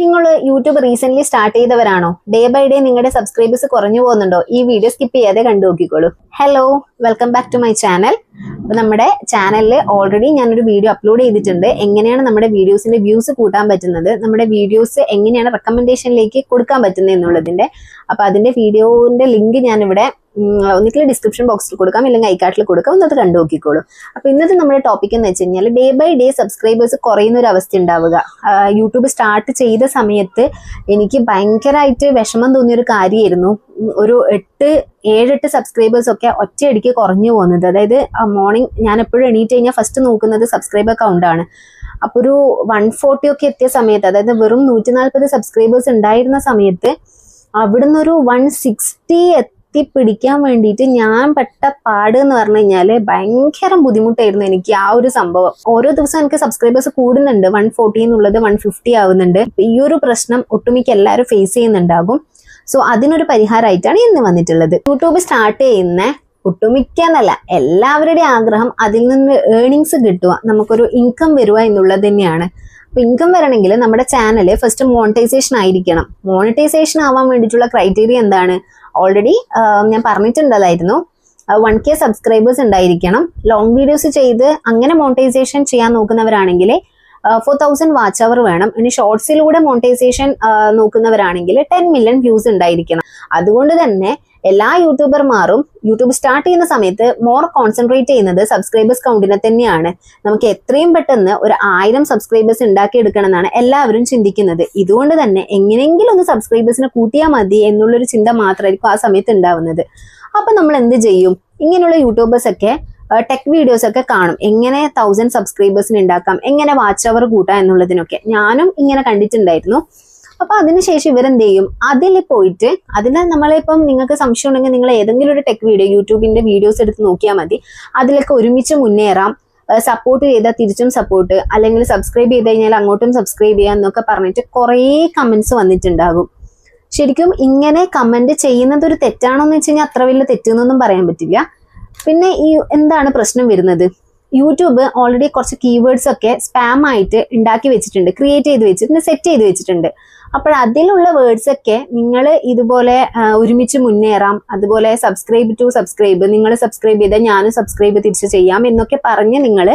നിങ്ങൾ YouTube recent start ചെയ്തവരാണോ? Day by day നിങ്ങളുടെ സബ്സ്ക്രൈബേഴ്സ് കുറഞ്ഞു പോകുന്നുണ്ടോ? ഈ വീഡിയോ സ്കിപ്പ് ചെയ്യാതെ കണ്ടു നോക്കിക്കോളൂ. Hello welcome back to my channel നമ്മുടെ ചാനലിൽ ഓൾറെഡി ഞാനൊരു വീഡിയോ അപ്ലോഡ് ചെയ്തിട്ടുണ്ട്. എങ്ങനെയാണ് നമ്മുടെ വീഡിയോസിന്റെ വ്യൂസ് കൂട്ടാൻ പറ്റുന്നത്? നമ്മുടെ വീഡിയോസ് എങ്ങനെയാണ് റെക്കമെൻഡേഷനിലേക്ക് കൊടുക്കാൻ പറ്റുന്നത് എന്നുള്ളതിന്റെ. അപ്പൊ അതിന്റെ വീഡിയോന്റെ ലിങ്ക് ഞാനിവിടെ ഒന്നിക്കൽ ഡിസ്ക്രിപ്ഷൻ ബോക്സിൽ കൊടുക്കാം ഇല്ലെങ്കിൽ ഐക്കാട്ടിൽ കൊടുക്കാം ഒന്നത് കണ്ടു നോക്കിക്കോളൂ. അപ്പൊ ഇന്നത്തെ നമ്മുടെ ടോപ്പിക് എന്ന് വെച്ച് കഴിഞ്ഞാൽ ഡേ ബൈ ഡേ സബ്സ്ക്രൈബേഴ്സ് കുറയുന്ന ഒരു അവസ്ഥ ഉണ്ടാവുക. യൂട്യൂബ് സ്റ്റാർട്ട് ചെയ്ത സമയത്ത് എനിക്ക് ഭയങ്കരമായിട്ട് വിഷമം തോന്നിയ ഒരു കാര്യമായിരുന്നു. ഒരു എട്ട് ഏഴെട്ട് സബ്സ്ക്രൈബേഴ്സ് ഒക്കെ ഒറ്റയടിക്ക് കുറഞ്ഞു പോകുന്നത്. അതായത് മോർണിംഗ് ഞാൻ എപ്പോഴും എണീറ്റ് കഴിഞ്ഞാൽ ഫസ്റ്റ് നോക്കുന്നത് സബ്സ്ക്രൈബർ ആണ്. അപ്പൊ ഒരു വൺ ഫോർട്ടി ഒക്കെ എത്തിയ സമയത്ത് അതായത് വെറും നൂറ്റി നാൽപ്പത് സബ്സ്ക്രൈബേഴ്സ് ഉണ്ടായിരുന്ന സമയത്ത് അവിടുന്ന് ഒരു വൺ സിക്സ്റ്റി എത്തിപ്പിടിക്കാൻ വേണ്ടിയിട്ട് ഞാൻ പെട്ട പാട് എന്ന് പറഞ്ഞു കഴിഞ്ഞാൽ ഭയങ്കര ബുദ്ധിമുട്ടായിരുന്നു എനിക്ക് ആ ഒരു സംഭവം. ഓരോ ദിവസം എനിക്ക് സബ്സ്ക്രൈബേഴ്സ് കൂടുന്നുണ്ട്. വൺ ഫോർട്ടി എന്നുള്ളത് വൺ ഫിഫ്റ്റി ആവുന്നുണ്ട്. ഈ ഒരു പ്രശ്നം ഒട്ടുമിക്ക എല്ലാവരും ഫേസ് ചെയ്യുന്നുണ്ടാകും. സോ അതിനൊരു പരിഹാരമായിട്ടാണ് ഇന്ന് വന്നിട്ടുള്ളത്. യൂട്യൂബ് സ്റ്റാർട്ട് ചെയ്യുന്ന ഒട്ടുമിക്ക എന്നല്ല എല്ലാവരുടെയും ആഗ്രഹം അതിൽ നിന്ന് ഏണിങ്സ് കിട്ടുക നമുക്കൊരു ഇൻകം വരിക എന്നുള്ളത് തന്നെയാണ്. അപ്പൊ ഇൻകം വരണമെങ്കിൽ നമ്മുടെ ചാനൽ ഫസ്റ്റ് മോണിറ്റൈസേഷൻ ആയിരിക്കണം. മോണിറ്റൈസേഷൻ ആവാൻ വേണ്ടിയിട്ടുള്ള ക്രൈറ്റീരിയ എന്താണ്? ഓൾറെഡി ഞാൻ പറഞ്ഞിട്ടുണ്ടതായിരുന്നു വൺ കെ സബ്സ്ക്രൈബേഴ്സ് ഉണ്ടായിരിക്കണം. ലോങ് വീഡിയോസ് ചെയ്ത് അങ്ങനെ മോണിറ്റൈസേഷൻ ചെയ്യാൻ നോക്കുന്നവരാണെങ്കിൽ ഫോർ തൗസൻഡ് വാച്ച് അവർ വേണം. ഇനി ഷോർട്സിലൂടെ മോണിറ്റൈസേഷൻ നോക്കുന്നവരാണെങ്കിൽ ടെൻ മില്യൺ വ്യൂസ് ഉണ്ടായിരിക്കണം. അതുകൊണ്ട് തന്നെ എല്ലാ യൂട്യൂബർമാരും യൂട്യൂബ് സ്റ്റാർട്ട് ചെയ്യുന്ന സമയത്ത് മോർ കോൺസെൻട്രേറ്റ് ചെയ്യുന്നത് സബ്സ്ക്രൈബേഴ്സ് കൗണ്ടിനെ തന്നെയാണ്. നമുക്ക് എത്രയും പെട്ടെന്ന് ഒരു ആയിരം സബ്സ്ക്രൈബേഴ്സ് ഉണ്ടാക്കിയെടുക്കണം എന്നാണ് എല്ലാവരും ചിന്തിക്കുന്നത്. ഇതുകൊണ്ട് തന്നെ എങ്ങനെയെങ്കിലും ഒന്ന് സബ്സ്ക്രൈബേഴ്സിനെ കൂട്ടിയാൽ മതി എന്നുള്ളൊരു ചിന്ത മാത്രമായിരിക്കും ആ സമയത്ത് ഉണ്ടാവുന്നത്. അപ്പൊ നമ്മൾ എന്ത് ചെയ്യും? ഇങ്ങനെയുള്ള യൂട്യൂബേഴ്സ് ഒക്കെ ടെക് വീഡിയോസ് ഒക്കെ കാണും. എങ്ങനെ തൗസൻഡ് സബ്സ്ക്രൈബേഴ്സിന് ഉണ്ടാക്കാം? എങ്ങനെ വാച്ച് അവർ കൂട്ടാം എന്നുള്ളതിനൊക്കെ. ഞാനും ഇങ്ങനെ കണ്ടിട്ടുണ്ടായിരുന്നു. അപ്പൊ അതിനുശേഷം ഇവരെന്ത് ചെയ്യും അതിൽ പോയിട്ട് അതിൽ നമ്മളിപ്പം നിങ്ങൾക്ക് സംശയം ഉണ്ടെങ്കിൽ നിങ്ങൾ ഏതെങ്കിലും ഒരു ടെക് വീഡിയോ യൂട്യൂബിന്റെ വീഡിയോസ് എടുത്ത് നോക്കിയാൽ മതി. അതിലൊക്കെ ഒരുമിച്ച് മുന്നേറാം. സപ്പോർട്ട് ചെയ്താൽ തിരിച്ചും സപ്പോർട്ട് അല്ലെങ്കിൽ സബ്സ്ക്രൈബ് ചെയ്ത് കഴിഞ്ഞാൽ അങ്ങോട്ടും സബ്സ്ക്രൈബ് ചെയ്യാം എന്നൊക്കെ പറഞ്ഞിട്ട് കുറേ കമന്റ്സ് വന്നിട്ടുണ്ടാകും. ശരിക്കും ഇങ്ങനെ കമന്റ് ചെയ്യുന്നത് ഒരു തെറ്റാണോ എന്ന് വെച്ച് കഴിഞ്ഞാൽ അത്ര വലിയ തെറ്റെന്നൊന്നും പറയാൻ പറ്റില്ല. പിന്നെ ഈ എന്താണ് പ്രശ്നം വരുന്നത്? യൂട്യൂബ് ഓൾറെഡി കുറച്ച് കീവേഡ്സ് ഒക്കെ സ്പാം ആയിട്ട് ഉണ്ടാക്കി വെച്ചിട്ടുണ്ട് ക്രിയേറ്റ് ചെയ്ത് വെച്ചിട്ടുണ്ട് സെറ്റ് ചെയ്ത് വെച്ചിട്ടുണ്ട്. അപ്പോൾ അതിലുള്ള വേർഡ്സ് ഒക്കെ നിങ്ങൾ ഇതുപോലെ ഒരുമിച്ച് മുന്നേറാം അതുപോലെ സബ്സ്ക്രൈബ് ടു സബ്സ്ക്രൈബ് നിങ്ങൾ സബ്സ്ക്രൈബ് ചെയ്താൽ ഞാനും സബ്സ്ക്രൈബ് തിരിച്ച് ചെയ്യാം എന്നൊക്കെ പറഞ്ഞ് നിങ്ങൾ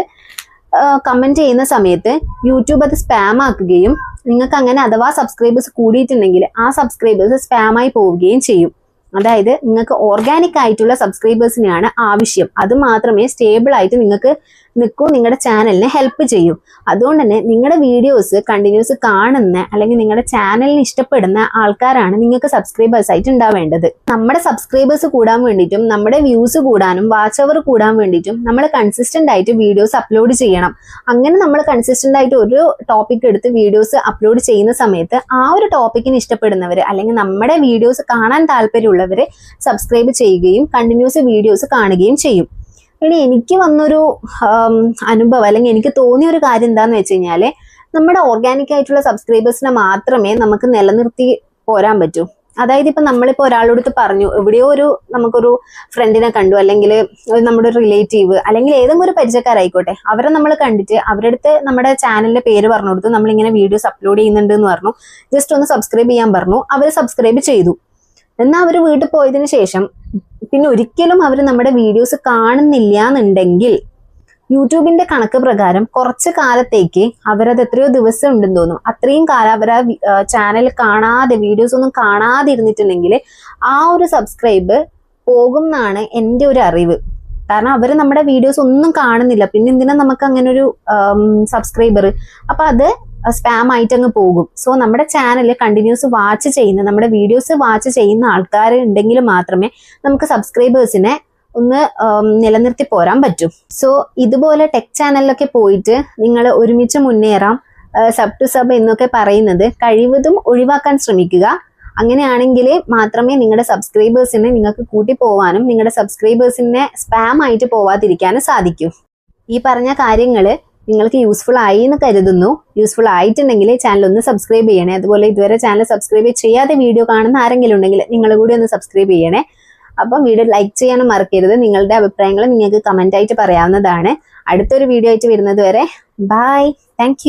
കമന്റ് ചെയ്യുന്ന സമയത്ത് യൂട്യൂബ് അത് സ്പാം ആക്കുകയും നിങ്ങൾക്ക് അങ്ങനെ അഥവാ സബ്സ്ക്രൈബേഴ്സ് കൂടിയിട്ടുണ്ടെങ്കിൽ ആ സബ്സ്ക്രൈബേഴ്സ് സ്പാമായി പോവുകയും ചെയ്യും. അതായത് നിങ്ങൾക്ക് ഓർഗാനിക് ആയിട്ടുള്ള സബ്സ്ക്രൈബേഴ്സിനെയാണ് ആവശ്യം. അത് മാത്രമേ സ്റ്റേബിൾ ആയിട്ട് നിങ്ങൾക്ക് നിൽക്കൂ നിങ്ങളുടെ ചാനലിനെ ഹെൽപ്പ് ചെയ്യൂ. അതുകൊണ്ട് തന്നെ നിങ്ങളുടെ വീഡിയോസ് കണ്ടിന്യൂസ് കാണുന്ന അല്ലെങ്കിൽ നിങ്ങളുടെ ചാനലിന് ഇഷ്ടപ്പെടുന്ന ആൾക്കാരാണ് നിങ്ങൾക്ക് സബ്സ്ക്രൈബേഴ്സ് ആയിട്ട് ഉണ്ടാവേണ്ടത്. നമ്മുടെ സബ്സ്ക്രൈബേഴ്സ് കൂടാൻ വേണ്ടിയിട്ടും നമ്മുടെ വ്യൂസ് കൂടാനും വാച്ച് അവർ കൂടാൻ വേണ്ടിയിട്ടും നമ്മൾ കൺസിസ്റ്റന്റ് ആയിട്ട് വീഡിയോസ് അപ്ലോഡ് ചെയ്യണം. അങ്ങനെ നമ്മൾ കൺസിസ്റ്റന്റ് ആയിട്ട് ഒരു ടോപ്പിക് എടുത്ത് വീഡിയോസ് അപ്ലോഡ് ചെയ്യുന്ന സമയത്ത് ആ ഒരു ടോപ്പിക്കിന് ഇഷ്ടപ്പെടുന്നവർ അല്ലെങ്കിൽ നമ്മുടെ വീഡിയോസ് കാണാൻ താല്പര്യമുള്ളവർ സബ്സ്ക്രൈബ് ചെയ്യുകയും കണ്ടിന്യൂസ് വീഡിയോസ് കാണുകയും ചെയ്യും. ഇനി എനിക്ക് വന്നൊരു അനുഭവം അല്ലെങ്കിൽ എനിക്ക് തോന്നിയ ഒരു കാര്യം എന്താന്ന് വെച്ച് കഴിഞ്ഞാൽ നമ്മുടെ ഓർഗാനിക് ആയിട്ടുള്ള സബ്സ്ക്രൈബേഴ്സിനെ മാത്രമേ നമുക്ക് നിലനിർത്തി പോരാൻ പറ്റൂ. അതായത് ഇപ്പൊ നമ്മളിപ്പോ ഒരാളോടുത്ത് പറഞ്ഞു എവിടെയോ ഒരു നമുക്കൊരു ഫ്രണ്ടിനെ കണ്ടു അല്ലെങ്കിൽ നമ്മുടെ റിലേറ്റീവ് അല്ലെങ്കിൽ ഏതെങ്കിലും ഒരു പരിചയക്കാരായിക്കോട്ടെ അവരെ നമ്മൾ കണ്ടിട്ട് അവരുടെ അടുത്ത് നമ്മുടെ ചാനലിന്റെ പേര് പറഞ്ഞു കൊടുത്തു നമ്മളിങ്ങനെ വീഡിയോസ് അപ്ലോഡ് ചെയ്യുന്നുണ്ട് എന്ന് പറഞ്ഞു. ജസ്റ്റ് ഒന്ന് സബ്സ്ക്രൈബ് ചെയ്യാൻ പറഞ്ഞു. അവർ സബ്സ്ക്രൈബ് ചെയ്തു. എന്നാൽ അവർ വീട്ടിൽ പോയതിനു ശേഷം പിന്നെ ഒരിക്കലും അവർ നമ്മുടെ വീഡിയോസ് കാണുന്നില്ല എന്നുണ്ടെങ്കിൽ യൂട്യൂബിന്റെ കണക്ക് പ്രകാരം കുറച്ച് കാലത്തേക്ക് അവരത് എത്രയോ ദിവസം ഉണ്ടെന്ന് തോന്നും അത്രയും കാലം അവർ ആ ചാനൽ കാണാതെ വീഡിയോസ് ഒന്നും കാണാതെ ഇരുന്നിട്ടുണ്ടെങ്കിൽ ആ ഒരു സബ്സ്ക്രൈബ് പോകും എന്നാണ് എന്റെ ഒരു അറിവ്. കാരണം അവർ നമ്മുടെ വീഡിയോസ് ഒന്നും കാണുന്നില്ല. പിന്നെ എന്തിനാ നമുക്ക് അങ്ങനെ ഒരു സബ്സ്ക്രൈബർ അപ്പൊ അത് സ്പാം ആയിട്ട് അങ്ങ് പോകും. സോ നമ്മുടെ ചാനൽ കണ്ടിന്യൂസ് വാച്ച് ചെയ്യുന്ന നമ്മുടെ വീഡിയോസ് വാച്ച് ചെയ്യുന്ന ആൾക്കാർ ഉണ്ടെങ്കിൽ മാത്രമേ നമുക്ക് സബ്സ്ക്രൈബേഴ്സിനെ ഒന്ന് നിലനിർത്തി പോരാൻ പറ്റും. സോ ഇതുപോലെ ടെക് ചാനലിലൊക്കെ പോയിട്ട് നിങ്ങൾ ഒരുമിച്ച് മുന്നേറാം. സബ് ടു സബ് എന്നൊക്കെ പറയുന്നത് കഴിവതും ഒഴിവാക്കാൻ ശ്രമിക്കുക. അങ്ങനെയാണെങ്കിൽ മാത്രമേ നിങ്ങളുടെ സബ്സ്ക്രൈബേഴ്സിനെ നിങ്ങൾക്ക് കൂട്ടി പോവാനും നിങ്ങളുടെ സബ്സ്ക്രൈബേഴ്സിനെ സ്പാം ആയിട്ട് പോവാതിരിക്കാനും സാധിക്കൂ. ഈ പറഞ്ഞ കാര്യങ്ങൾ നിങ്ങൾക്ക് യൂസ്ഫുൾ ആയി എന്ന് കരുതുന്നു. യൂസ്ഫുൾ ആയിട്ടുണ്ടെങ്കിൽ ചാനൽ ഒന്ന് സബ്സ്ക്രൈബ് ചെയ്യണേ. അതുപോലെ ഇതുവരെ ചാനൽ സബ്സ്ക്രൈബ് ചെയ്യാതെ വീഡിയോ കാണുന്ന ആരെങ്കിലും ഉണ്ടെങ്കിൽ നിങ്ങൾ കൂടി ഒന്ന് സബ്സ്ക്രൈബ് ചെയ്യണേ. അപ്പം വീഡിയോ ലൈക്ക് ചെയ്യാനും മറക്കരുത്. നിങ്ങളുടെ അഭിപ്രായങ്ങൾ നിങ്ങൾക്ക് കമന്റ് ആയിട്ട് പറയാവുന്നതാണ്. അടുത്തൊരു വീഡിയോ ആയിട്ട് വരുന്നത് വരെ. Bye thank